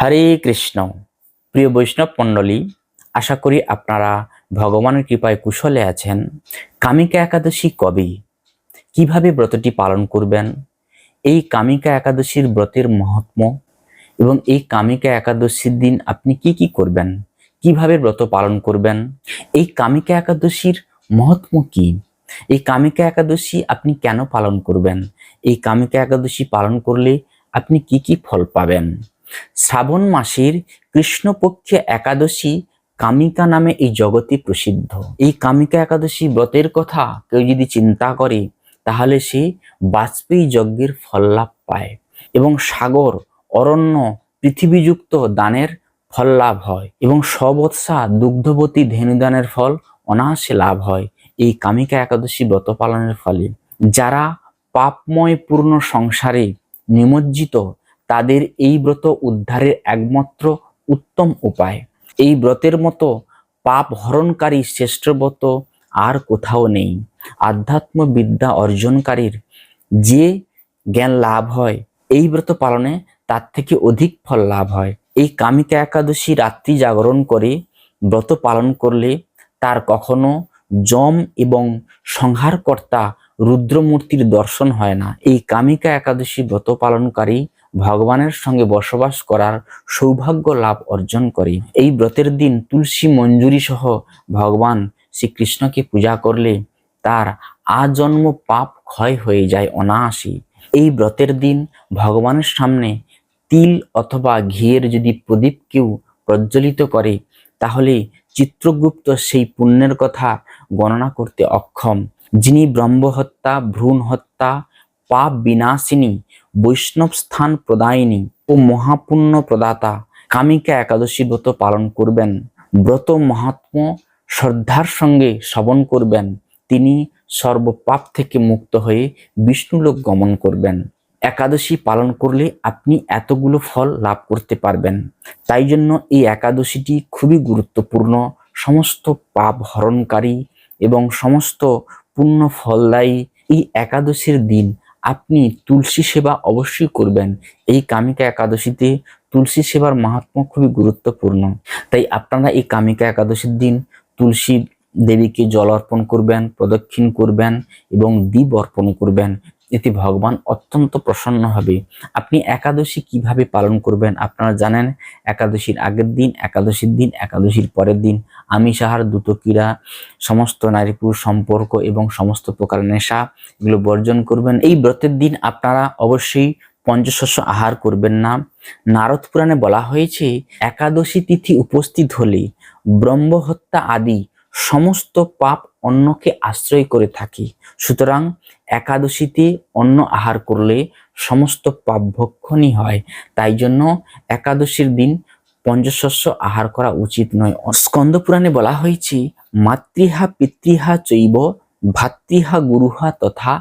হরে কৃষ্ণ। প্রিয় বৈষ্ণব মণ্ডলী, আশা করি আপনারা ভগবানের কৃপায় কুশলে আছেন। কামিকা একাদশী কবে? কীভাবে ব্রতটি পালন করবেন? এই কামিকা একাদশীর ব্রতের মহাত্ম এবং এই কামিকা একাদশীর দিন আপনি কি কি করবেন? কীভাবে ব্রত পালন করবেন? এই কামিকা একাদশীর মহাত্ম কি? এই কামিকা একাদশী আপনি কেন পালন করবেন? এই কামিকা একাদশী পালন করলে আপনি কি কি ফল পাবেন? শ্রাবণ মাসের কৃষ্ণপক্ষে একাদশী কামিকা নামে এই জগতে প্রসিদ্ধ। এই কামিকা একাদশী ব্রতের কথা কেউ যদি চিন্তা করে, তাহলে সে বাজপেয়ী যজ্ঞের ফল পায় এবং সাগর, অরণ্য, পৃথিবীযুক্ত দানের ফল লাভ হয় এবং সবৎসা দুগ্ধবতী ধেনুদানের ফল অনায়াসে লাভ হয় এই কামিকা একাদশী ব্রত পালনের ফলে। যারা পাপময় পূর্ণ সংসারে নিমজ্জিত তাদের এই ব্রত উদ্ধারের একমাত্র উত্তম উপায়। এই ব্রতের মতো পাপ হরণকারী শ্রেষ্ঠ ব্রত আর কোথাও নেই। আধ্যাত্ম বিদ্যা অর্জনকারীর যে জ্ঞান লাভ হয়, এই ব্রত পালনে তার থেকে অধিক ফল লাভ হয়। এই কামিকা একাদশী রাত্রি জাগরণ করে ব্রত পালন করলে তার কখনো যম এবং সংহারকর্তা রুদ্রমূর্তির দর্শন হয় না। এই কামিকা একাদশী ব্রত পালনকারী ভগবানের সঙ্গে বসবাস করার সৌভাগ্য লাভ অর্জন করে। এই ব্রতের দিন তুলসী মঞ্জুরি সহ ভগবান শ্রীকৃষ্ণকে পূজা করলে তার আজন্ম পাপ ক্ষয় হয়ে যায় অনায়াসী এই ব্রতের দিন ভগবানের সামনে তিল অথবা ঘিয়ের যদি প্রদীপ কেউ প্রজ্বলিত করে, তাহলে চিত্রগুপ্ত সেই পুণ্যের কথা গণনা করতে অক্ষম। যিনি ব্রহ্মহত্যা ভ্রূণ হত্যা পাপ বিনাশিনী বৈষ্ণব স্থান প্রদায়িনী ও মহাপুণ্য প্রদাতা কামিকা একাদশী ব্রত পালন করবেন। ব্রত মহাত্ম শ্রদ্ধার সঙ্গে শ্রবণ করবেন। তিনি সর্বপাপ থেকে মুক্ত হয়ে বিষ্ণুলোক গমন করবেন। একাদশী পালন করলে আপনি এতগুলো ফল লাভ করতে পারবেন। তাই জন্য এই একাদশীটি খুবই গুরুত্বপূর্ণ। সমস্ত পাপ হরণকারী এবং সমস্ত পুণ্য ফলদায়ী এই একাদশীর দিন আপনি তুলসী সেবা অবশ্যই করবেন। এই কামিকা একাদশীতে তুলসী সেবার মাহাত্ম খুবই গুরুত্বপূর্ণ। তাই আপনারা এই কামিকা একাদশীর দিন তুলসী দেবীকে জল অর্পণ করবেন, প্রদক্ষিণ করবেন এবং দ্বীপ অর্পণ করবেন। এতে ভগবান অত্যন্ত প্রসন্ন হবে। আপনি একাদশী কীভাবে পালন করবেন আপনারা জানেন? একাদশীর আগের দিন, একাদশীর দিন, একাদশীর পরের দিন আমিষ আহার দ্রুত ক্রীড়া সমস্ত নারী পুরুষ সম্পর্ক এবং সমস্ত প্রকার নেশা এগুলো বর্জন করবেন। এই ব্রতের দিন আপনারা অবশ্যই পঞ্চশস্য আহার করবেন না। নারদ পুরাণে বলা হয়েছে, একাদশী তিথি উপস্থিত হলে ব্রহ্মহত্যা আদি সমস্ত পাপ অন্যকে আশ্রয় করে থাকি। সুতরাং একাদশীতে অন্ন আহার করলে সমস্ত পাপ ভক্ষণই হয়। তাই জন্য একাদশীর দিন পঞ্চশস্য আহার করা উচিত নয়। স্কন্দ পুরাণে বলা হয়েছে, মাতৃহা পিতৃহা চৈব, ভাতৃহা গুরুহা তথা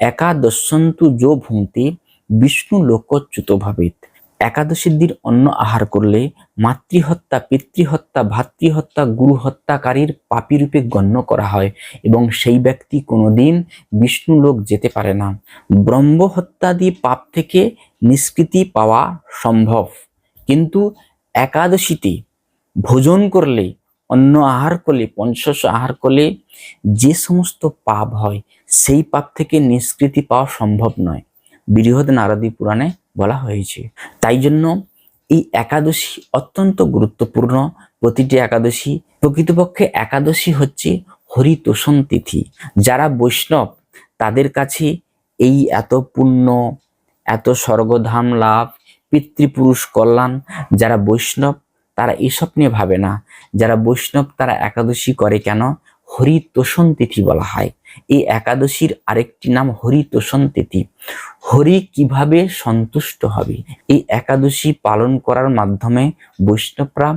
একাদশন্তু যো ভুঙ্ক্তে বিষ্ণু লোকচ্যুত ভাবেত। একাদশীর দিন অন্ন আহার করলে মাতৃহত্যা, পিতৃহত্যা, ভাতৃহত্যা গুরু হত্যাকারীর পাপী রূপে গণ্য করা হয় এবং সেই ব্যক্তি কোনোদিন বিষ্ণু লোক যেতে পারে না। ব্রহ্ম হত্যাদি পাপ থেকে নিষ্কৃতি পাওয়া সম্ভব। কিন্তু একাদশীতে ভোজন করলে, অন্ন আহার করলে, পঞ্চশ আহার করলে যে সমস্ত পাপ হয়, সেই পাপ থেকে নিষ্কৃতি পাওয়া সম্ভব নয়। বৃহৎ নারদী পুরাণে বলা হয়েছে। তাই জন্য এই একাদশী অত্যন্ত গুরুত্বপূর্ণ। প্রতিটি একাদশী, প্রকৃতপক্ষে একাদশী হচ্ছে হরিতোষণ তিথি। যারা বৈষ্ণব, তাদের কাছে এই এত পুণ্য, এত স্বর্গধাম লাভ, পিতৃপুরুষ কল্যাণ, যারা বৈষ্ণব, তারা এসব নিয়ে ভাবে না। যারা বৈষ্ণব, তারা একাদশী করে কেন? হরিতোষণ তিথি বলা হয়। এই একাদশীর আরেকটি নাম হরিতোষণ তিথি হরি কীভাবে সন্তুষ্ট হবে? এই একাদশী পালন করার মাধ্যমে বৈষ্ণবরা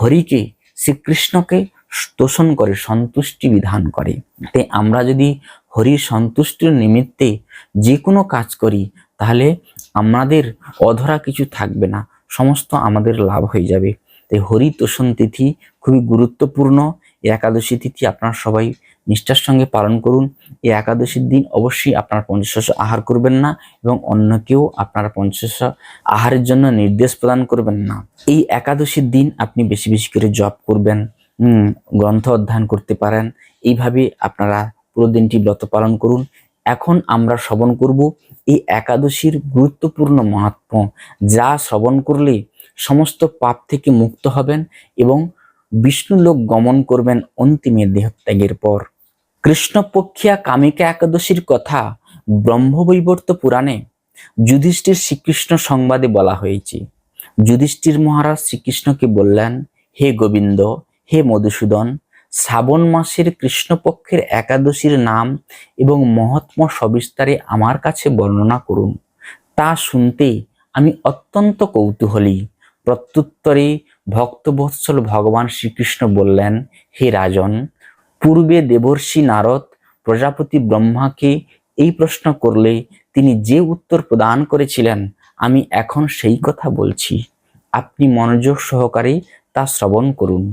হরিকে শ্রীকৃষ্ণকে তোষণ করে, সন্তুষ্টি বিধান করে। তাই আমরা যদি হরির সন্তুষ্টির নিমিত্তে যে কোনো কাজ করি, তাহলে আমাদের অধরা কিছু থাকবে না, সমস্ত আমাদের লাভ হয়ে যাবে। তাই হরি তোষণ তিথি খুবই গুরুত্বপূর্ণ। এই একাদশী তিথি আপনারা সবাই নিষ্ঠার সঙ্গে পালন করুন। এই একাদশীর দিন অবশ্যই আপনারা পঞ্চশস্য আহার করবেন না এবং অন্যকেও আপনারা পঞ্চশস্য আহারের জন্য নির্দেশ প্রদান করবেন না। এই একাদশীর দিন আপনি বেশি বেশি করে জপ করবেন গ্রন্থ অধ্যয়ন করতে পারেন। এইভাবে আপনারা পুরো দিনটি ব্রত পালন করুন। এখন আমরা শ্রবণ করব এই একাদশীর গুরুত্বপূর্ণ মাহাত্ম যা শ্রবণ করলে সমস্ত পাপ থেকে মুক্ত হবেন এবং বিষ্ণু লোক গমন করবেন অন্তিমে দেহত্যাগের পর। কৃষ্ণপক্ষিয়া কামিকা একাদশীর কথা ব্রহ্মবৈবর্ত পুরাণে যুধিষ্ঠির শ্রীকৃষ্ণ সংবাদে বলা হয়েছে। যুধিষ্ঠির মহারাজ শ্রীকৃষ্ণকে বললেন, হে গোবিন্দ, হে মধুসূদন, শ্রাবণ মাসের কৃষ্ণপক্ষের একাদশীর নাম এবং মহাত্ম সবিস্তারে আমার কাছে বর্ণনা করুন। তা শুনতে আমি অত্যন্ত কৌতূহলী। প্রত্যুত্তরে ভক্তবৎসল ভগবান শ্রীকৃষ্ণ বললেন, হে রাজন, পূর্বে দেবর্ষি নারদ প্রজাপতি ব্রহ্মাকে এই প্রশ্ন করলে তিনি যে উত্তর প্রদান করেছিলেন, আমি এখন সেই কথা বলছি। আপনি মনোযোগ সহকারে তা শ্রবণ করুন।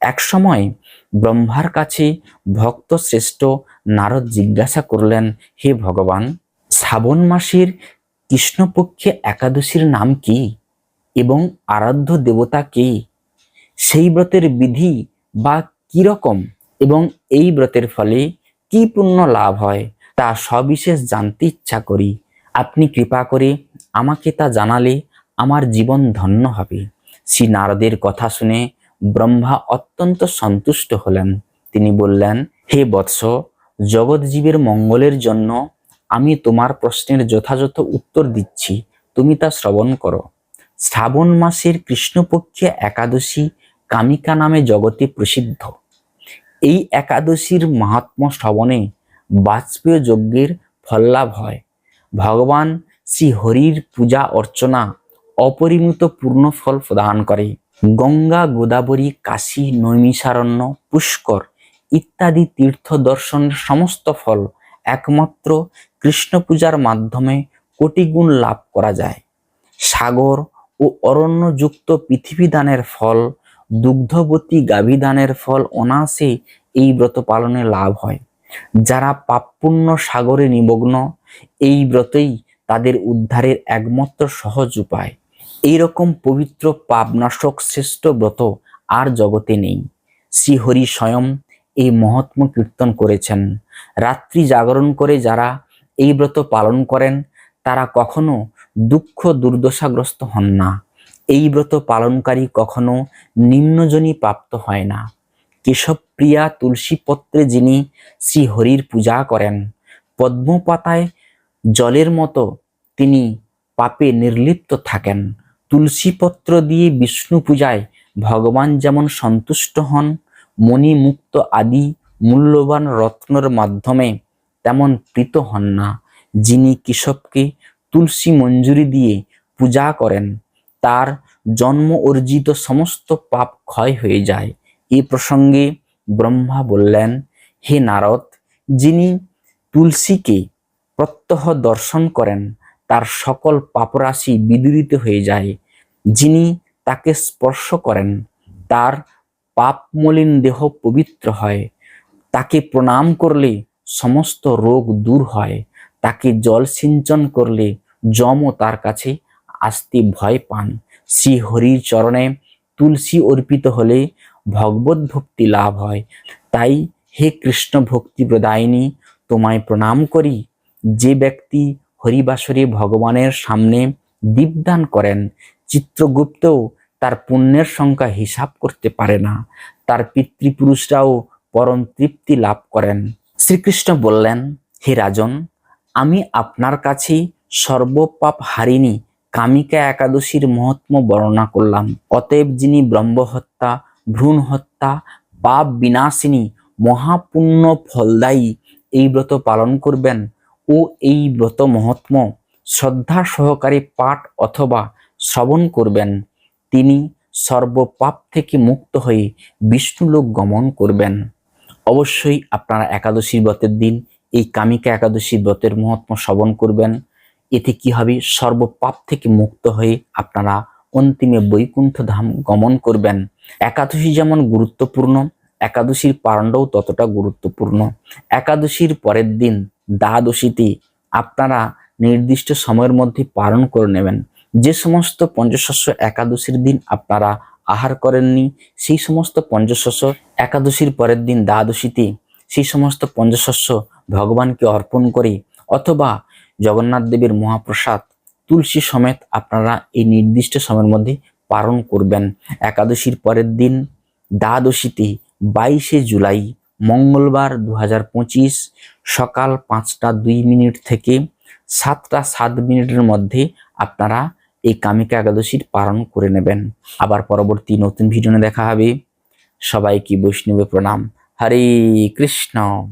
একসময় ব্রহ্মার কাছে ভক্ত শ্রেষ্ঠ নারদ জিজ্ঞাসা করলেন, হে ভগবান, শ্রাবণ মাসের কৃষ্ণপক্ষে একাদশীর নাম কি? এবং আরাধ্য দেবতা কে সেই ব্রতের বিধি বা কি রকম? এবং এই ব্রতের ফলে কি পুণ্য লাভ হয়? তা সবিশেষ জানতে ইচ্ছা করি। আপনি কৃপা করে আমাকে তা জানালে আমার জীবন ধন্য হবে। শ্রী নারদের কথা শুনে ব্রহ্মা অত্যন্ত সন্তুষ্ট হলেন। তিনি বললেন, হে বৎস, জগৎজীবের মঙ্গলের জন্য আমি তোমার প্রশ্নের যথাযথ উত্তর দিচ্ছি। তুমি তা শ্রবণ করো। শ্রাবণ মাসের কৃষ্ণপক্ষে একাদশী কামিকা নামে জগতে প্রসিদ্ধ। এই একাদশীর মাহাত্ম শ্রবণে বাজপেয় যজ্ঞের ফললাভ হয়। ভগবান শ্রী হরির পূজা অর্চনা অপরিমিত পূর্ণ ফল প্রদান করে। গঙ্গা, গোদাবরী, কাশী, নৈমিষারণ্য, পুষ্কর ইত্যাদি তীর্থ দর্শনের সমস্ত ফল একমাত্র কৃষ্ণ পূজার মাধ্যমে কোটি গুণ লাভ করা যায়। সাগর ও অরণ্যযুক্ত পৃথিবী দানের ফল, দুগ্ধবতী গাভী দানের ফল অনায়াসে এই ব্রত পালনে লাভ হয়। যারা পাপপুণ্য সাগরে নিমগ্ন, এই ব্রতেই তাদের উদ্ধারের একমাত্র সহজ উপায়। এইরকম পবিত্র পাপনাশক শ্রেষ্ঠ ব্রত আর জগতে নেই। শ্রীহরি স্বয়ং এই মহাত্ম কীর্তন করেছেন। রাত্রি জাগরণ করে যারা এই ব্রত পালন করেন, তারা কখনো দুঃখ দুর্দশাগ্রস্ত হন না। এই ব্রত পালনকারী কখনো নিম্নজনী প্রাপ্ত হয় না। কেশবপ্রিয়া তুলসী পত্রে যিনি শ্রী হরির পূজা করেন, পদ্মপাতায় জলের মতো তিনি পাপে নির্লিপ্ত থাকেন। তুলসীপত্র দিয়ে বিষ্ণু পূজায় ভগবান যেমন সন্তুষ্ট হন, মণিমুক্ত আদি মূল্যবান রত্নর মাধ্যমে তেমন প্রীত হন না। যিনি কেশবকে তুলসী মঞ্জুরি দিয়ে পূজা করেন। তার জন্ম অর্জিত সমস্ত পাপ ক্ষয় হয়ে যায়। এই প্রসঙ্গে ব্রহ্মা বললেন, হে নারদ, যিনি তুলসীকে প্রত্যহ দর্শন করেন, তার সকল পাপরাশি বিদূরিত হয়ে যায়। যিনি তাকে স্পর্শ করেন, তার পাপ মলিন দেহ পবিত্র হয়। তাকে প্রণাম করলে সমস্ত রোগ দূর হয়। তাকে জল সিঞ্চন করলে যমও তার কাছে আসতে ভয় পান। শ্রী হরির চরণে তুলসী অর্পিত হলে ভগবত ভক্তি লাভ হয়। তাই হে কৃষ্ণ ভক্তি প্রদায়িনী, তোমায় প্রণাম করি। যে ব্যক্তি হরিবাসরে ভগবানের সামনে দীপদান করেন, চিত্রগুপ্তও তার পুণ্যের সংখ্যা হিসাব করতে পারে না। তার পিতৃপুরুষরাও পরম তৃপ্তি লাভ করেন। শ্রীকৃষ্ণ বললেন, হে রাজন, আমি আপনার কাছে সর্বপাপ হারিনি কামিকা একাদশীর মহাত্ম বর্ণনা করলাম। অতএব যিনি ব্রহ্মহত্যা ভ্রূণ হত্যা পাপ বিনাশিনী, মহাপুণ্য ফলদায়ী এই ব্রত পালন করবেন ও এই ব্রত মহাত্ম শ্রদ্ধা সহকারে পাঠ অথবা শ্রবণ করবেন। তিনি সর্বপাপ থেকে মুক্ত হয়ে বিষ্ণুলোক গমন করবেন। অবশ্যই আপনারা একাদশীর ব্রতের দিন এই কামিকা একাদশী ব্রতের মহাত্ম শ্রবণ করবেন। এতে কি হবে? সর্বপাপ থেকে মুক্ত হয়ে আপনারা অন্তিমে বৈকুণ্ঠ ধাম গমন করবেন। একাদশী যেমন গুরুত্বপূর্ণ, একাদশীর পারণ্ডও ততটা গুরুত্বপূর্ণ। একাদশীর পরের দিন দ্বাদশীতে আপনারা নির্দিষ্ট সময়ের মধ্যে পালন করে নেবেন। যে সমস্ত পঞ্চশস্য একাদশীর দিন আপনারা আহার করেননি, সেই সমস্ত পঞ্চশস্য একাদশীর পরের দিন দ্বাদশীতে সেই সমস্ত পঞ্চশস্য ভগবানকে অর্পণ করে অথবা জগন্নাথ দেবের মহাপ্রসাদ তুলসী সমেত আপনারা এই নির্দিষ্ট সময়ের মধ্যে পালন করবেন। একাদশীর পরের দিন, দ্বাদশীতে বাইশে জুলাই, মঙ্গলবার দু হাজার পঁচিশ, সকাল পাঁচটা দুই মিনিট থেকে সাতটা সাত মিনিটের মধ্যে আপনারা এই কামিকা একাদশীর পালন করে নেবেন। আবার পরবর্তী নতুন ভিডিও দেখা হবে। সবাইকে বৈষ্ণবে প্রণাম। হরে কৃষ্ণ।